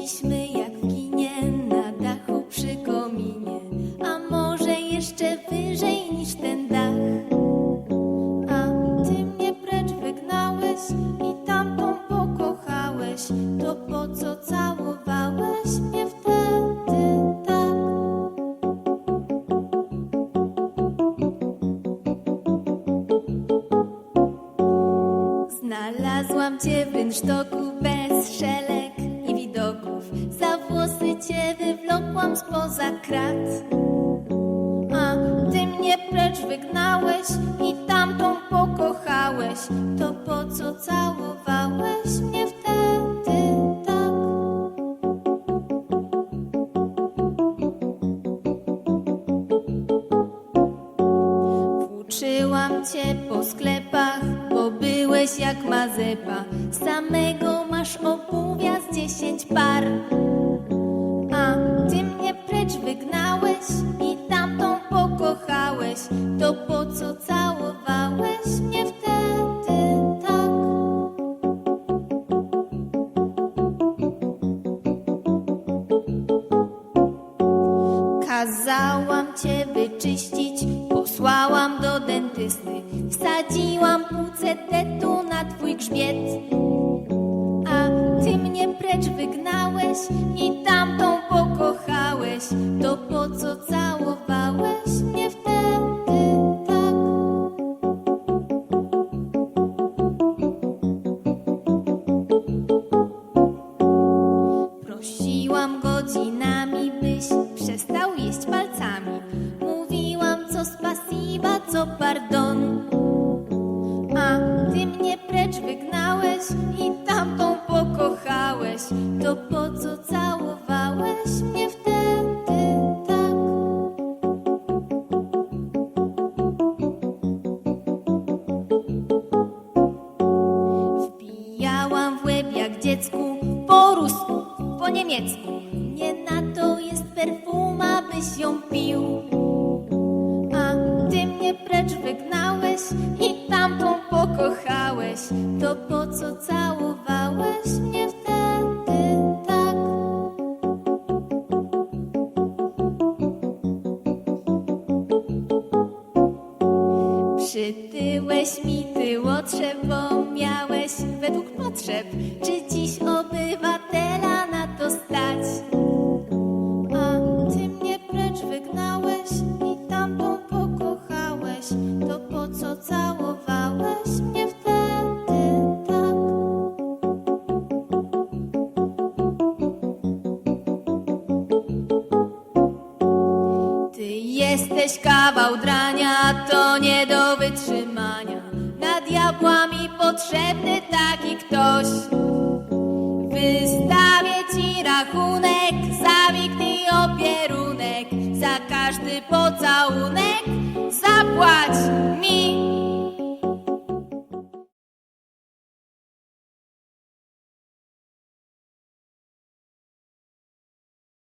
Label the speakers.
Speaker 1: jak w kinie na dachu przy kominie, a może jeszcze wyżej niż ten dach. A ty mnie precz wygnałeś i tamtą pokochałeś, to po co całowałeś mnie wtedy tak? Znalazłam cię w rynsztoku bez szelek cię wywlokłam spoza krat A ty mnie precz wygnałeś i tamtą pokochałeś To po co całowałeś mnie wtedy tak? Włóczyłam cię po sklepach, bo byłeś jak mazepa. Samego masz obuwia z dziesięć par. Kazałam cię wyczyścić, posłałam do dentysty, wsadziłam pucetetu na twój grzbiet. A ty mnie precz wygnałeś i co pardon. A ty mnie precz wygnałeś i tamtą pokochałeś. To po co całowałeś mnie wtedy tak? Wbijałam w łeb jak dziecku po rusku, po niemiecku. Nie na to jest perfuma, byś ją pił. I tamtą pokochałeś. To po co całowałeś mnie wtedy tak? Przytyłeś mi tyłotrzeb, bo miałeś według potrzeb. Czy dziś obywatela jesteś kawał drania, to nie do wytrzymania. Na diabła mi potrzebny taki ktoś. Wystawię ci rachunek za wikny i opierunek. Za każdy pocałunek zapłać